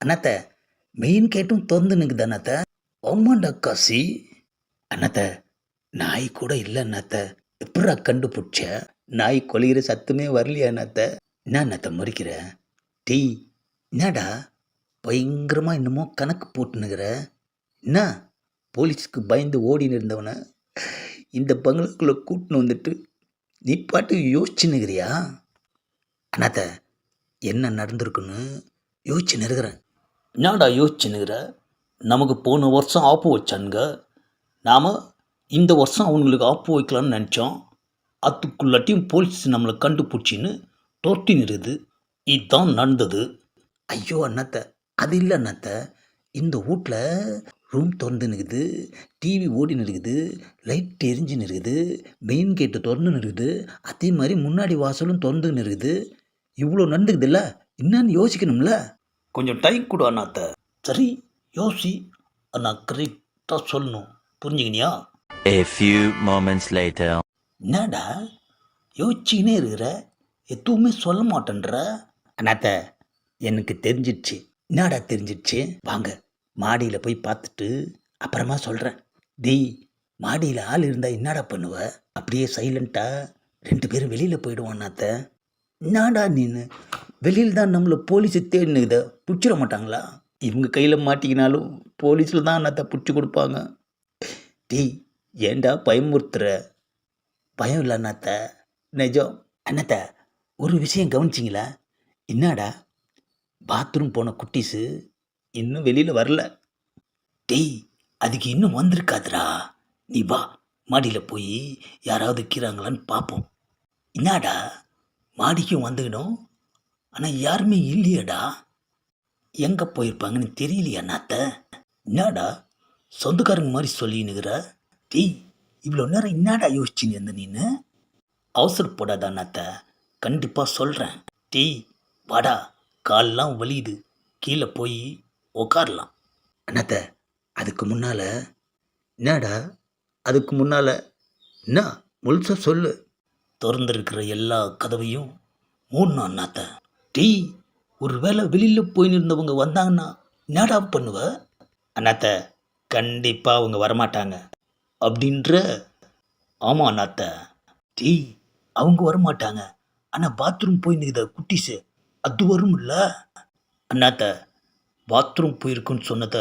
அண்ணாத்த main கேட்டும் திறந்து நிற்குது அண்ணாத்த. ஆமாண்டா காசி. அண்ணாத்த நாய் கூட இல்லை அண்ணாத்த. எப்படா கண்டுபிடிச்ச? நாய் கொலைகிற சத்தமே வரலையா அண்ணாத்த? என்ன அண்ணாத்த முறிக்கிற? டீ என்னடா? பயங்கரமாக இன்னமோ கணக்கு போட்டுனுக்கிற என்ன? போலீஸுக்கு பயந்து ஓடின்னு இருந்தவனை? இந்த பங்களாக்குள்ளே கூட்டின்னு வந்துட்டு நீ பாட்டு யோசிச்சுன்னுக்கிறியா அண்ணாத்த என்ன நடந்திருக்குன்னு யோசிச்சுன்னு இருக்கிறேன். என்னடா யோசிச்சுனுங்கிற நமக்கு போன வருஷம் ஆப்பு வச்சானுங்க. நாம் இந்த வருஷம் அவங்களுக்கு ஆப்பு வைக்கலாம்னு நினச்சோம். அதுக்குள்ளாட்டியும் போலீஸ் நம்மளை கண்டுபிடிச்சின்னு தொட்டின்னு இருக்குது இதுதான் நடந்தது. ஐயோ அண்ணாத்த. அது இல்லை அண்ணாத்த. இந்த வீட்டில் ரூம் திறந்து இருக்குது டிவி ஓடின்னு இருக்குது லைட் எரிஞ்சுன்னு இருக்குது மெயின் கேட்டு திறந்துன்னு இருக்குது அதே மாதிரி முன்னாடி வாசலும் திறந்துன்னு இருக்குது இவ்வளோ நடந்துக்குதுல்ல? என்னன்னு யோசிக்கணும்ல? கொஞ்சம் டைம் கொடு அண்ணாத்த. சரி யோசி. அண்ணா கரெக்டாக சொல்லணும். புரிஞ்சுக்கினியா? A few moments later. என்னடா? யோசிச்சுக்கினே இருக்கிற. எதுவுமே சொல்ல மாட்டேன்ற. அண்ணாத்த எனக்கு தெரிஞ்சிடுச்சு. என்னடா தெரிஞ்சிடுச்சு? வாங்க மாடியில் போய் பார்த்துட்டு அப்புறமா சொல்கிறேன் டேய் மாடியில் ஆள் இருந்தால் என்னடா பண்ணுவ? அப்படியே சைலண்ட்டாக ரெண்டு பேரும் வெளியில் போயிடுவோம் அண்ணாத்த. என்னடா நீனு? வெளியில் தான் நம்மளை போலீஸை தேடினுக்குத பிடிச்சிட மாட்டாங்களா இவங்க கையில் மாட்டிக்கினாலும் போலீஸில் தான் என்னத்தை பிடிச்சி கொடுப்பாங்க. டீ ஏன்டா பயமுறுத்துற பயம் இல்லை அண்ணாத்த. நிஜம். அண்ணாத்த ஒரு விஷயம் கவனிச்சிங்களா? என்னடா? பாத்ரூம் போன குட்டீஸு இன்னும் வெளியில் வரல. டேய் அதுக்கு இன்னும் வந்திருக்காதுடா. நீ வா மாடியில் போய் யாராவது இருக்கிறாங்களான்னு பார்ப்போம் என்னடா? மாடிக்கும் வந்துக்கணும் ஆனால் யாருமே இல்லையேடா. எங்கே போயிருப்பாங்கன்னு தெரியலையா நாத்த? என்னடா சொந்தக்காரங்க மாதிரி சொல்லினுக்கிற டேய் இவ்வளோ நேரம் என்னடா யோசிச்சுன்னு இருந்த நீனு? அவசரப்படாதா நாத்த கண்டிப்பாக சொல்கிறேன் டேய் வாடா கால்லாம் வலியுது. கீழே போய் உக்காரலாம். அண்ணாத்த அதுக்கு முன்னால் என்னடா அதுக்கு முன்னால் என்ன முழுசாக சொல்லு. திறந்துருக்கிற எல்லா கதவையும் மூடணும் அண்ணாத்த டேய் ஒரு வேளை வெளியில் போயின்னு இருந்தவங்க வந்தாங்கன்னா என்னடா பண்ணுவ? அண்ணாத்த கண்டிப்பாக அவங்க வரமாட்டாங்க. அப்படின்ற ஆமாம் அண்ணாத்த. டேய் அவங்க வரமாட்டாங்க. ஆனால் பாத்ரூம் போய் நிற்கிற குட்டிஸு அது வரும்ல? அண்ணாத்த பாத்ரூம் போயிருக்குன்னு சொன்னதை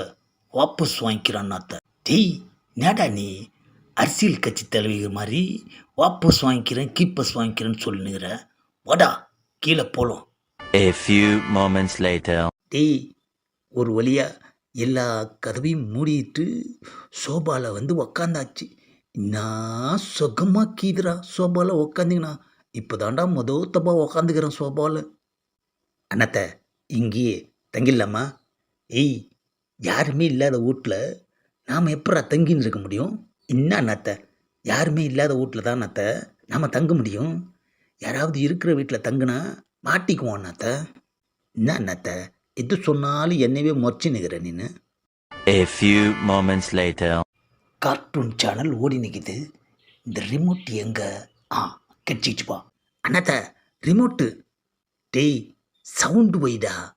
வாபஸ் வாங்கிக்கிறான் அண்ணாத்த. டேய் நேடா நீ? அரசியல் கட்சி தலைவர் மாதிரி வாபஸ் வாங்கிக்கிறேன் கீப்பஸ் வாங்கிக்கிறேன்னு சொல்லுங்கிற வாடா கீழே போகலாம் A few moments later. டேய் ஒரு வழியா எல்லா கதவையும் மூடிட்டு சோபாவில் வந்து உக்காந்தாச்சு. நான் சுகமாக கீதுரா சோபாவில் உக்காந்திங்கண்ணா இப்போ தாண்டா மொதல் உக்காந்துக்கிறேன் சோபாவில் அண்ணத்த இங்கேயே தங்கிடலாமா? ஏய் யாருமே இல்லாத வீட்டில் நாம் எப்படா தங்கின்னு இருக்க முடியும்? என்ன அண்ணாத்த யாருமே இல்லாத வீட்டில் தான் அண்ணாத்த நாம் தங்க முடியும்? யாராவது இருக்கிற வீட்டில் தங்குனா மாட்டிக்குவோம் அண்ணாத்த. என்ன அண்ணாத்த? எது சொன்னாலும் என்னவே முறைச்சி நிற்கிற நீனு. A few moments later. Cartoon channel ஓடி நிற்கிது இந்த ரிமோட் எங்க? ஆ கெச்சிச்சுப்பா அண்ணாத்த ரிமோட்டு டேய் சவுண்டு வைடா.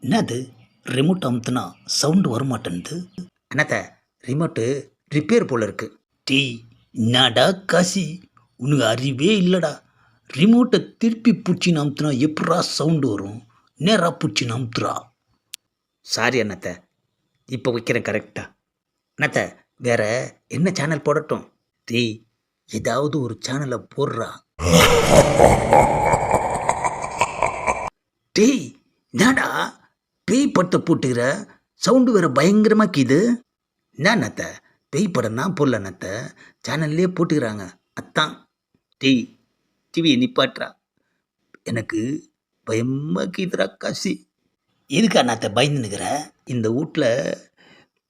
என்னது? ரிமோட் அமுத்துனா சவுண்டு வரமாட்டேன்து அண்ணாத்த ரிமோட்டு ரிப்பேர் போல இருக்கு. டேய் என்னடா காசி? உனக்கு அறிவே இல்லைடா. ரிமோட்டை திருப்பி பிடிச்சின்னு அமுத்துனா எப்படா சவுண்டு வரும்? நேராக பிடிச்சின்னு அமுத்துறா சாரி அண்ணாத்த. இப்போ வைக்கிறேன் கரெக்டா அண்ணாத்த வேற என்ன சேனல் போடட்டும்? டீ ஏதாவது ஒரு சேனலை போடுறா. டேய் என்னடா? பேய் படத்தை போட்டுக்கிற? சவுண்டு வேற பயங்கரமாக கீது என்ன நத்த பேய் படம் தான் போடல நத்த சேனல்லே போட்டுக்கிறாங்க. அத்தான் டேய் டிவியை நிப்பாட்டுறா எனக்கு பயமாக கீதுரா காசி. எதுக்கா நான் பயந்து நிற்கிற இந்த வீட்டில்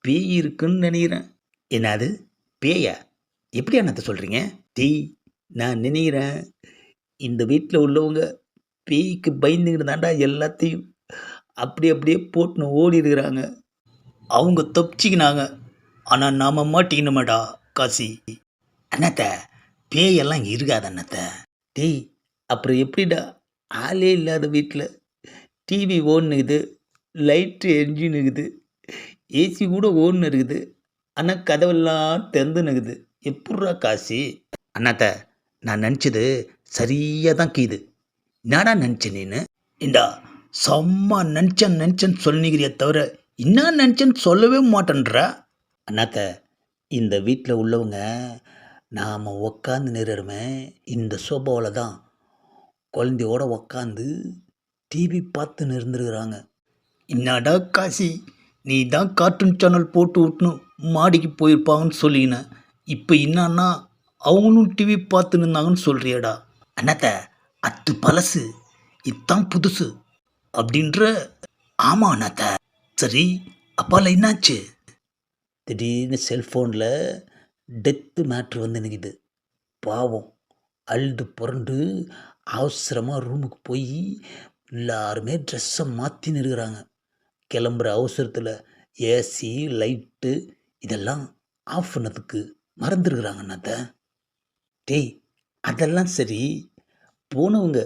பேய் இருக்குன்னு நினைக்கிறேன். என்னது? பேயா? எப்படி அண்ணாத்த சொல்கிறீங்க டேய் நான் நினைக்கிறேன் இந்த வீட்டில் உள்ளவங்க பேய்க்கு பயந்துக்கிட்டு தாண்டா எல்லாத்தையும் அப்படி அப்படியே போட்டுன்னு ஓடி இருக்கிறாங்க. அவங்க தப்பிச்சிக்கினாங்க. ஆனால் நாம் மாட்டிக்கணுமாடா காசி. அண்ணாத்த பேயெல்லாம் இருக்காது அண்ணாத்த டேய் அப்புறம் எப்படிடா? ஆளே இல்லாத வீட்டில் டிவி ஓடுனுக்குது லைட்டு எரிஞ்சுன்னு இருக்குது ஏசி கூட ஓடுன்னு இருக்குது ஆனால் கதவெல்லாம் திறந்துன்னு இருக்குது எப்பட்றா காசி? அண்ணாத்த நான் நினச்சது சரியாக தான் கீது. என்னடா நினச்சேன் நீனு? இந்தா செம்ம நினச்சேன் நினச்சேன்னு சொல்லிக்கிறிய தவிர என்ன நினச்சேன்னு சொல்லவே மாட்டேன்றா? அண்ணாத்த இந்த வீட்டில் உள்ளவங்க நாம் உக்காந்து நிறுறமே இந்த சோபாவில் தான் குழந்தையோட உக்காந்து டிவி பார்த்து இருந்துருக்குறாங்க என்னடா காசி நீ தான் கார்ட்டூன் சேனல் போட்டு விட்டுணும் மாடிக்கு போயிருப்பாங்கன்னு சொல்லினேன் இப்போ என்னன்னா அவங்களும் டிவி பார்த்து இருந்தாங்கன்னு சொல்கிறியடா அண்ணாத்த அத்து பழசு இதுதான் புதுசு அப்படின்ற ஆமாம் அண்ணாத்த சரி அப்பால என்னாச்சு? திடீர்னு செல்ஃபோனில் டெத்து மேட்ரு வந்து நிற்கிது பாவம். அழுது புரண்டு அவசரமாக ரூமுக்கு போய் எல்லாருமே ட்ரெஸ்ஸை மாற்றின்னு இருக்கிறாங்க கிளம்புற அவசரத்தில் ஏசி லைட்டு இதெல்லாம் ஆஃப் பண்ணதுக்கு மறந்துருக்குறாங்க அண்ணாத்த. டேய் அதெல்லாம் சரி. போனவங்க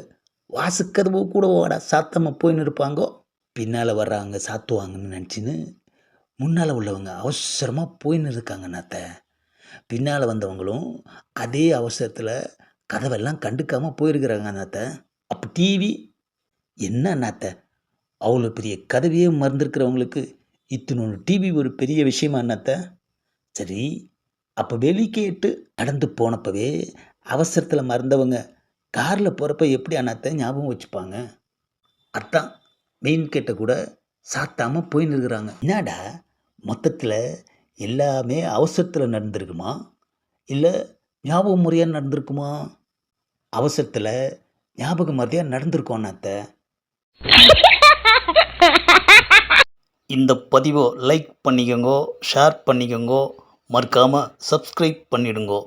வாசுக்கதவு கூட வாடா சாத்தமாக போயின்னு இருப்பாங்கோ. பின்னால் வர்றாங்க சாத்துவாங்கன்னு நினச்சின்னு முன்னால் உள்ளவங்க அவசரமாக போயின்னு இருக்காங்க அண்ணாத்த. பின்னால் வந்தவங்களும் அதே அவசரத்தில் கதவெல்லாம் கண்டுக்காமல் போயிருக்கிறாங்க அண்ணாத்த அப்போ டிவி என்ன அண்ணாத்த அவ்வளோ பெரிய கதவையே மறந்துருக்கிறவங்களுக்கு இத்தினொன்று டிவி ஒரு பெரிய விஷயமா அண்ணாத்த சரி அப்போ வெளிக்கேட்டு நடந்து போனப்பவே அவசரத்தில் மறந்தவங்க காரில் போகிறப்ப எப்படி அண்ணாத்த ஞாபகம் வச்சுப்பாங்க? அதான் மெயின் கேட்ட கூட சாத்தாமல் போயின்னு இருக்கிறாங்க. என்னடா மொத்தத்தில் எல்லாமே அவசரத்தில் நடந்திருக்குமா? இல்லை ஞாபக முறையாக நடந்திருக்குமா? அவசரத்தில் ஞாபக மறையாக நடந்திருக்கோம் இந்த பதிவை லைக் பண்ணிக்கோங்க ஷேர் பண்ணிக்கோங்க மறக்காமல் சப்ஸ்கிரைப் பண்ணிடுங்கோ.